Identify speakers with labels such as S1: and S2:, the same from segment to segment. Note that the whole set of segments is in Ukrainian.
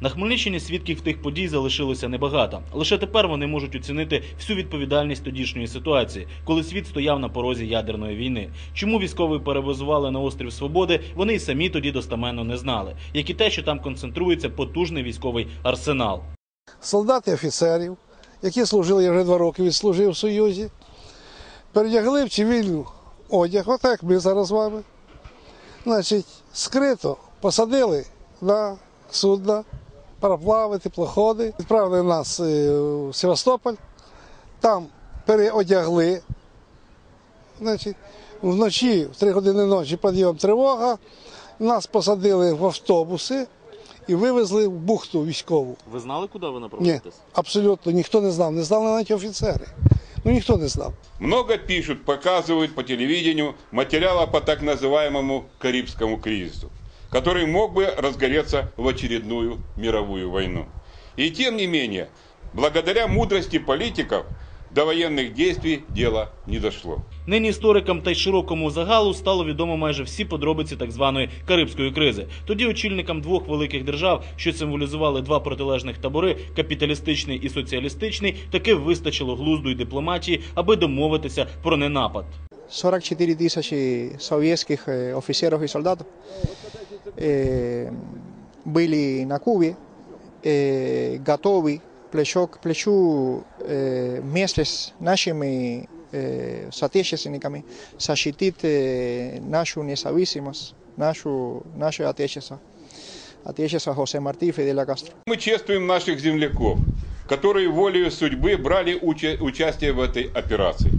S1: На Хмельниччині свідків тих подій залишилося небагато. Лише тепер вони можуть оцінити всю відповідальність тодішньої ситуації, коли світ стояв на порозі ядерної війни. Чому військові перевозували на острів Свободи, вони й самі тоді достаменно не знали, як і те, що там концентрується потужний військовий арсенал.
S2: солдат і офіцерів, які служили, я вже два роки відслужив в Союзі, передягли в цивільну одяг, отак як ми зараз з вами. Значить, скрито посадили на судна, пароплави, теплоходи, відправили нас е, в Севастополь, там переодягли. Значить, вночі, в 3 години ночі підйом тривога, нас посадили в автобуси і вивезли в бухту військову.
S1: Ви знали, куди ви
S2: Ні, абсолютно ніхто не знав. Не знали навіть офіцери. Ну ніхто не знав.
S3: Много пишут, показывают по телевидению материала по так называемому Карибскому кризису, который мог бы разгореться в очередную мировую войну. И тем не менее, благодаря мудрости политиков, до военных действий дело не дошло.
S1: Нині історикам та й широкому загалу стало відомо майже всі подробиці так званої карибської кризи. Тоді очільникам двох великих держав, що символізували два протилежних табори капіталістичний і соціалістичний, таки вистачило глузду й дипломатії, аби домовитися про ненапад.
S4: 44 тысячи советских э, офицеров и солдатов э, были на Кубе, э, готовы плечо к плечу э, вместе с нашими э, соотечественниками защитить э, нашу независимость, нашу, наше отечество, отечество Хосе Марти и Фиделя Кастро.
S3: Мы чествуем наших земляков, которые волею судьбы брали уча- участие в этой операции.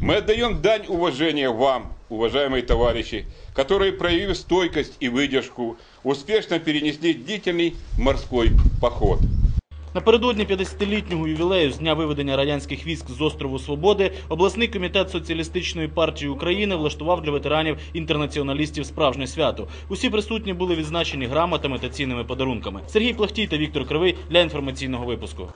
S3: Мы отдаем дань уважения вам, уважаемые товарищи, которые, проявив стойкость и выдержку, успешно перенесли длительный морской поход.
S1: Напередодні 50-літнього ювілею з дня виведення радянських військ з острову Свободи обласний комітет соціалістичної партії України влаштував для ветеранів інтернаціоналістів справжнє свято. Усі присутні були відзначені грамотами та цінними подарунками. Сергій Плахтій та Віктор Кривий для інформаційного випуску.